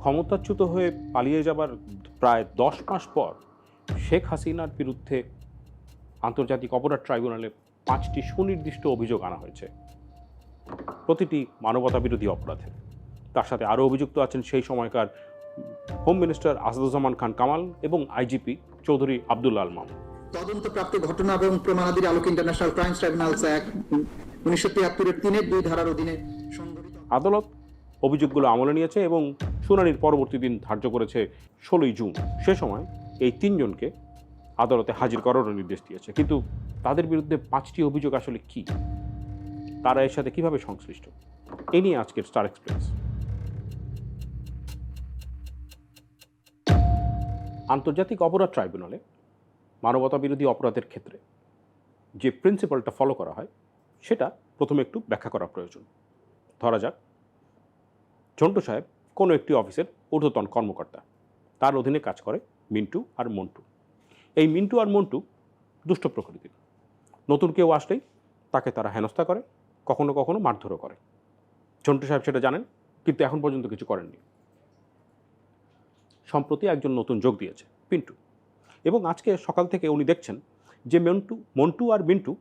ক্ষমতাচ্যুত হয়ে পালিয়ে যাবার প্রায় দশ মাস পর শেখ হাসিনার বিরুদ্ধে আন্তর্জাতিক অপরাধ ট্রাইব্যুনালে পাঁচটি সুনির্দিষ্ট অভিযোগ আনা হয়েছে। প্রতিটি মানবতা বিরোধী অপরাধে। তার সাথে আরও অভিযুক্ত আছেন সেই সময়কার হোম মিনিস্টার আসাদুজ্জামান খান কামাল এবং আইজিপি চৌধুরী আবদুল্লা আল মামুন। তদন্তপ্রাপ্ত ঘটনা এবং প্রমাণাদির আলোকে ইন্টারন্যাশনাল ক্রাইমস ট্রাইব্যুনালস অ্যাক্ট উনিশশো তিয়াত্তরের তিনের দুই ধারার অধীনে আদালত অভিযোগগুলো আমলে নিয়েছে এবং শুনানির পরবর্তী দিন ধার্য করেছে ষোলোই জুন। সে সময় এই তিনজনকে আদালতে হাজির করারও নির্দেশ দিয়েছে। কিন্তু তাদের বিরুদ্ধে পাঁচটি অভিযোগ আসলে কি? তারা এর সাথে কীভাবে সংশ্লিষ্ট? এ নিয়ে আজকের স্টার এক্সপ্রেস। আন্তর্জাতিক অপরাধ ট্রাইব্যুনালে মানবতা বিরোধী অপরাধের ক্ষেত্রে যে প্রিন্সিপালটা ফলো করা হয়, সেটা প্রথমে একটু ব্যাখ্যা করা প্রয়োজন। ধরা যাক, ঝন্টু সাহেব কোনো একটি অফিসের ঊর্ধ্বতন কর্মকর্তা। তার অধীনে কাজ করে মিন্টু আর মন্টু। এই মিন্টু আর মন্টু দুষ্ট প্রকৃতির। নতুন কেউ আসলেই তাকে তারা হেনস্থা করে, কখনো কখনো মারধরও করে। ঝন্টু সাহেব সেটা জানেন, কিন্তু এখন পর্যন্ত কিছু করেননি। সম্প্রতি একজন নতুন যোগ দিয়েছে, পিন্টু। এবং আজকে সকাল থেকে উনি দেখছেন যে মন্টু মন্টু আর মিন্টু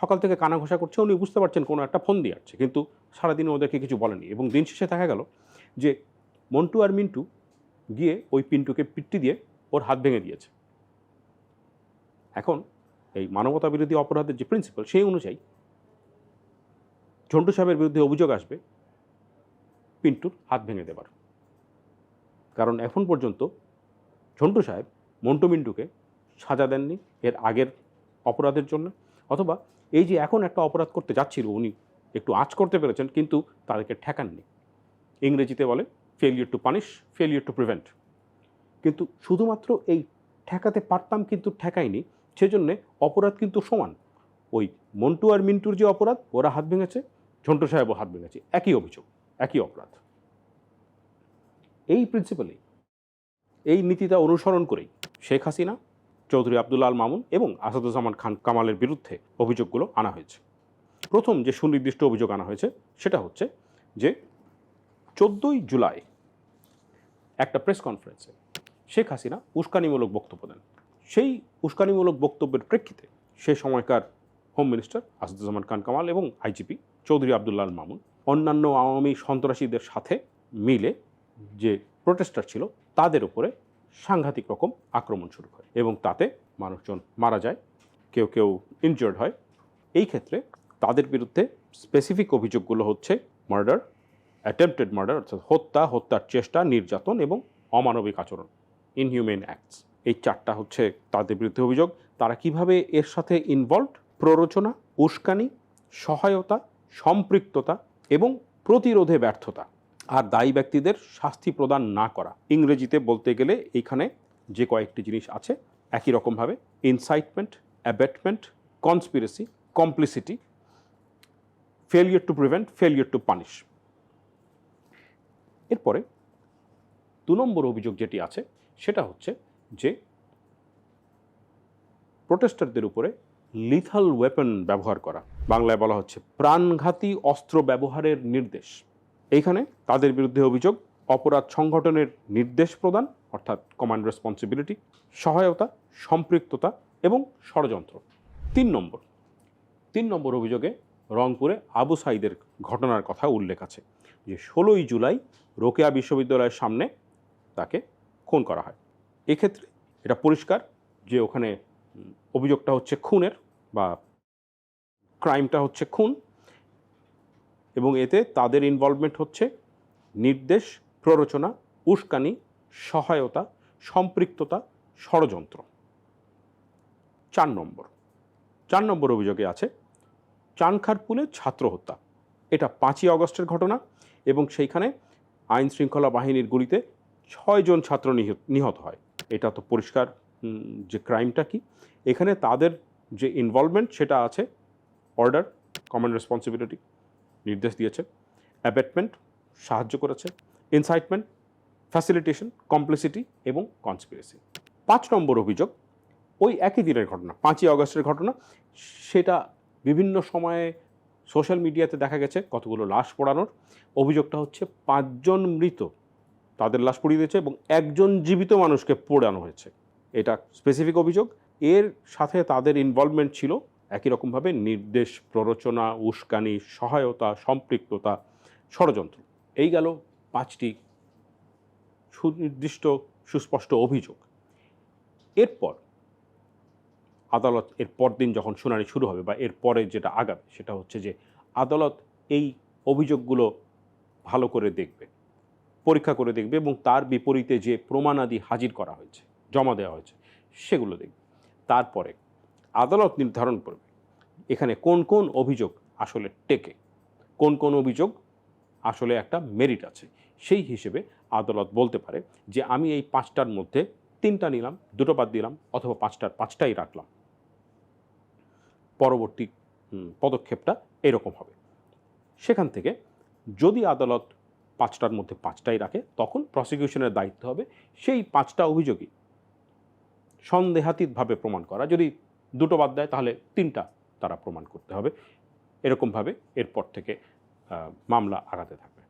সকাল থেকে কানা ঘষা করছে, উনি বুঝতে পারছেন কোনো একটা ফোন দিয়ে আসছে। কিন্তু সারাদিন ওদেরকে কিছু বলেনি। এবং দিন শেষে দেখা গেল যে মন্টু আর মিন্টু গিয়ে ওই পিন্টুকে পিট্টি দিয়ে ওর হাত ভেঙে দিয়েছে। এখন এই মানবতা বিরোধী অপরাধের যে প্রিন্সিপাল সেই অনুযায়ী ঝন্টু সাহেবের বিরুদ্ধে অভিযোগ আসবে পিন্টুর হাত ভেঙে দেবার। কারণ এখন পর্যন্ত ঝন্টু সাহেব মন্টু মিন্টুকে সাজা দেননি এর আগের অপরাধের জন্য, অথবা এই যে এখন একটা অপরাধ করতে যাচ্ছিল, উনি একটু আঁচ করতে পেরেছেন, কিন্তু তাদেরকে ঠেকাননি। ইংরেজিতে বলে failure to punish failure to prevent কিন্তু শুধুমাত্র এই ঠেকাতে পারতাম কিন্তু ঠেকাইনি সেজন্যে অপরাধ কিন্তু সমান। ওই মন্টু আর মিন্টুর যে অপরাধ, ওরা হাত ভেঙেছে, ঝন্টু সাহেবও হাত ভেঙেছে, একই অভিযোগ, একই অপরাধ। এই প্রিন্সিপালেই এই নীতিটা অনুসরণ করেই শেখ হাসিনা, চৌধুরী আবদুল্লা আল মামুন এবং আসাদুজ্জামান খান কামালের বিরুদ্ধে অভিযোগগুলো আনা হয়েছে। প্রথম যে সুনির্দিষ্ট অভিযোগ আনা হয়েছে, সেটা হচ্ছে যে চোদ্দোই জুলাই একটা প্রেস কনফারেন্সে শেখ হাসিনা উস্কানিমূলক বক্তব্য দেন। সেই উস্কানিমূলক বক্তব্যের প্রেক্ষিতে সে সময়কার হোম মিনিস্টার আসাদুজ্জামান খান কামাল এবং আইজিপি চৌধুরী আবদুল্লাহ মামুন অন্যান্য আওয়ামী সন্ত্রাসীদের সাথে মিলে যে প্রোটেস্টার ছিল, তাদের উপরে সাংঘাতিক রকম আক্রমণ শুরু করে এবং তাতে মানুষজন মারা যায়, কেউ কেউ ইনজিওর্ড হয়। এই ক্ষেত্রে তাদের বিরুদ্ধে স্পেসিফিক অভিযোগগুলো হচ্ছে মার্ডার অ্যাটেম্পটেড মার্ডার অর্থাৎ হত্যা, হত্যার চেষ্টা, নির্যাতন এবং অমানবিক আচরণ ইনহিউম্যান অ্যাক্টস এই চারটা হচ্ছে তাদের বিরুদ্ধে অভিযোগ। তারা কীভাবে এর সাথে ইনভলভ প্ররোচনা, উস্কানি, সহায়তা, সম্পৃক্ততা এবং প্রতিরোধে ব্যর্থতা। আর দায়ী ব্যক্তিদের শাস্তি প্রদান না করা। ইংরেজিতে বলতে গেলে এইখানে যে কয়েকটি জিনিস আছে, একই রকমভাবে incitement abetment conspiracy complicity failure to prevent failure to punish এরপরে দু নম্বর অভিযোগ যেটি আছে, সেটা হচ্ছে যে প্রোটেস্টারদের উপরে লিথাল ওয়েপন ব্যবহার করা। বাংলায় বলা হচ্ছে প্রাণঘাতী অস্ত্র ব্যবহারের নির্দেশ। এইখানে তাদের বিরুদ্ধে অভিযোগ, অপরাধ সংগঠনের নির্দেশ প্রদান, অর্থাৎ কমান্ড রেসপন্সিবিলিটি সহায়তা, সম্পৃক্ততা এবং ষড়যন্ত্র। তিন নম্বর। তিন নম্বর অভিযোগে রংপুরে আবু সাইদের ঘটনার কথা উল্লেখ আছে, যে ষোলোই জুলাই রোকেয়া বিশ্ববিদ্যালয়ের সামনে তাকে খুন করা হয়। এক্ষেত্রে এটা পরিষ্কার যে ওখানে অভিযোগটা হচ্ছে খুনের বা ক্রাইমটা হচ্ছে খুন এবং এতে তাদের ইনভলভমেন্ট হচ্ছে নির্দেশ, প্ররোচনা, উস্কানি, সহায়তা, সম্পৃক্ততা, ষড়যন্ত্র। চার নম্বর। চার নম্বর অভিযোগে আছে চানখারপুলে ছাত্র হত্যা। এটা পাঁচই অগস্টের ঘটনা এবং সেইখানে আইন শৃঙ্খলা বাহিনীর গুলিতে ছয়জন ছাত্র নিহ- নিহত হয়। এটা তো পরিষ্কার যে ক্রাইমটা কি? এখানে তাদের যে ইনভলভমেন্ট সেটা আছে অর্ডার কমন রেসপন্সিবিলিটি নির্দেশ দিয়েছে অ্যাবেটমেন্ট সাহায্য করেছে ইনসাইটমেন্ট ফ্যাসিলিটেশন কমপ্লিসিটি এবং কনস্পিরেসি পাঁচ নম্বর অভিযোগ, ওই একই দিনের ঘটনা, পাঁচই অগস্টের ঘটনা, সেটা বিভিন্ন সময়ে সোশ্যাল মিডিয়াতে দেখা গেছে কতগুলো লাশ পড়ানোর। অভিযোগটা হচ্ছে পাঁচজন মৃত তাদের লাশ পড়িয়ে দিয়েছে এবং একজন জীবিত মানুষকে পোড়ানো হয়েছে। এটা স্পেসিফিক অভিযোগ। এর সাথে তাদের ইনভলভমেন্ট ছিল একই রকমভাবে নির্দেশ, প্ররোচনা, উস্কানি, সহায়তা, সম্পৃক্ততা, ষড়যন্ত্র। এই গেল পাঁচটি সুনির্দিষ্ট, সুস্পষ্ট অভিযোগ। এরপর আদালত এর পরদিন যখন শুনানি শুরু হবে বা এর পরে যেটা আগাবে, সেটা হচ্ছে যে আদালত এই অভিযোগগুলো ভালো করে দেখবে, পরীক্ষা করে দেখবে এবং তার বিপরীতে যে প্রমাণাদি হাজির করা হয়েছে, জমা দেওয়া হয়েছে, সেগুলো দেখবে। তারপরে আদালত নির্ধারণ করবে এখানে কোন কোন অভিযোগ আসলে টেকে, কোন কোন অভিযোগ আসলে একটা মেরিট আছে। সেই হিসেবে আদালত বলতে পারে যে আমি এই পাঁচটার মধ্যে তিনটা নিলাম, দুটো বাদ দিলাম অথবা পাঁচটার, পাঁচটাই রাখলাম। পরবর্তী পদক্ষেপটা এরকম হবে। সেখান থেকে যদি আদালত পাঁচটার মধ্যে পাঁচটাই রাখে, তখন প্রসিকিউশনের দায়িত্ব হবে সেই পাঁচটা অভিযোগই সন্দেহাতীতভাবে প্রমাণ করা। যদি দুটো বাদ দেয়, তাহলে তিনটা তারা প্রমাণ করতে হবে। এরকমভাবে এরপর থেকে মামলা আগাতে থাকে